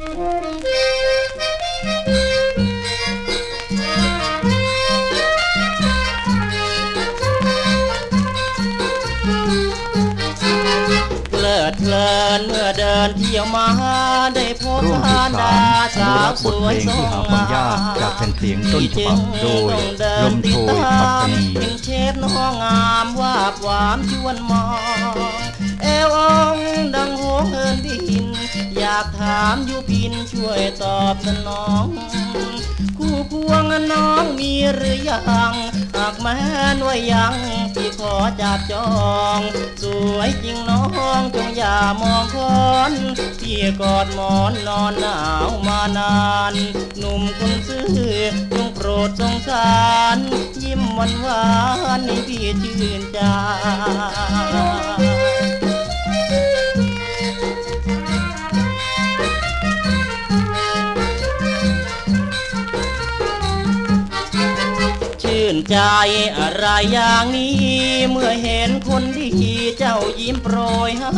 เพลิดเพลินเมื่อเดินเที่ยวมาได้พบร่วมผ่าสืบสาดารอนุสารัวกษ์บสทเพยลงสที่หาฟังยากจากแผ่นเสียงต้นฉบับโดยลมโชยปัตตานีเห็นเชฟน้องงามวาบหวามชวนมองากถามอยู่พินช่วยตอบสนอง คู่ควงน้องมีหรือยังหากแม้นว่ายังพี่ขอจับจอง สวยจริงน้องจงอย่ามองคอนพี่กอดหมอนนอนหนาวมานาน หนุ่มคนซื่อจงโปรดสงสาร ยิ้มหวานหวานให้พี่ชื่นใจ นใจอะไรอย่างนี้ เมื่อเห็นคนดีเจ้ายิ้มโปรยให้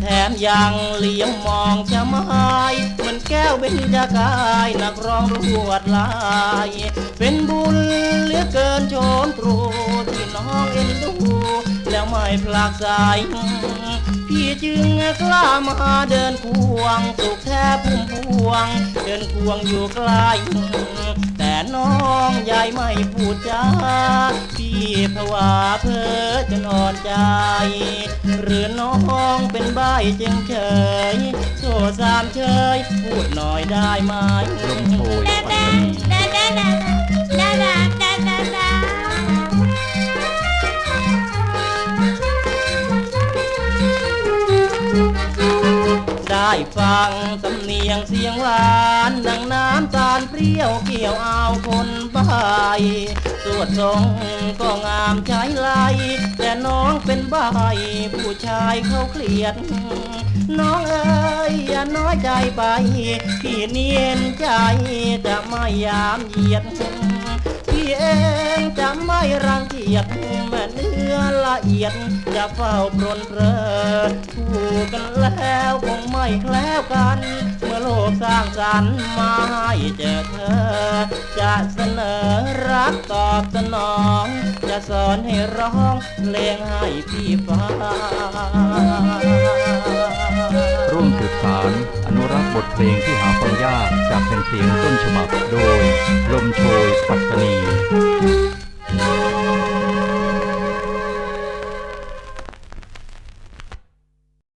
แถมยังเลี้ยมมองชะไมายเหมือนแก้วเบญจกายนักร้องรวดลาย เป็นบุญเหลือเกินโชนตรูที่น้องเอ็นดูแล้วไม่พลากสายพี่จึงกล้ามาเดินควงสุขแทบพุ่มพวง เดินควงอยู่ใกล้ พูดจาพี่ผวาเพ้อจะนอนใจ หรือน้องเป็นใบจึงเฉยโซ่สามเฉย พูดหน่อยได้ไหมลมโชยปัตตานี ได้ฟังสำเนียงเสียงหวานดังน้ำตาลเปรี้ยวเกี่ยวเอาคนบายสวดทรงก็งามใช้ไลแต่น้องเป็นใบผู้ชายเขาเครียด น้องเอ๋ยอย่าน้อยใจไปพี่เนียนใจจะไม่ยามเหยียดพี่เองจะไม่รังเกียจแม่เนื้อ ละเอียดจะเฝ้าปรนเพลินคู่กันแล้วคงไม่แคล้วกัน เมื่อโลกสร้างสรรค์มาให้เจอเธอ จะเสนอรักตอบสนอง จะสอนให้ร้องเพลงให้พี่ฟังร่วมสืบสารอนุรักษ์บทเพลงที่หาฟังยากจากแผ่นเสียงต้นฉบับโดย ลมโชยปัตตานี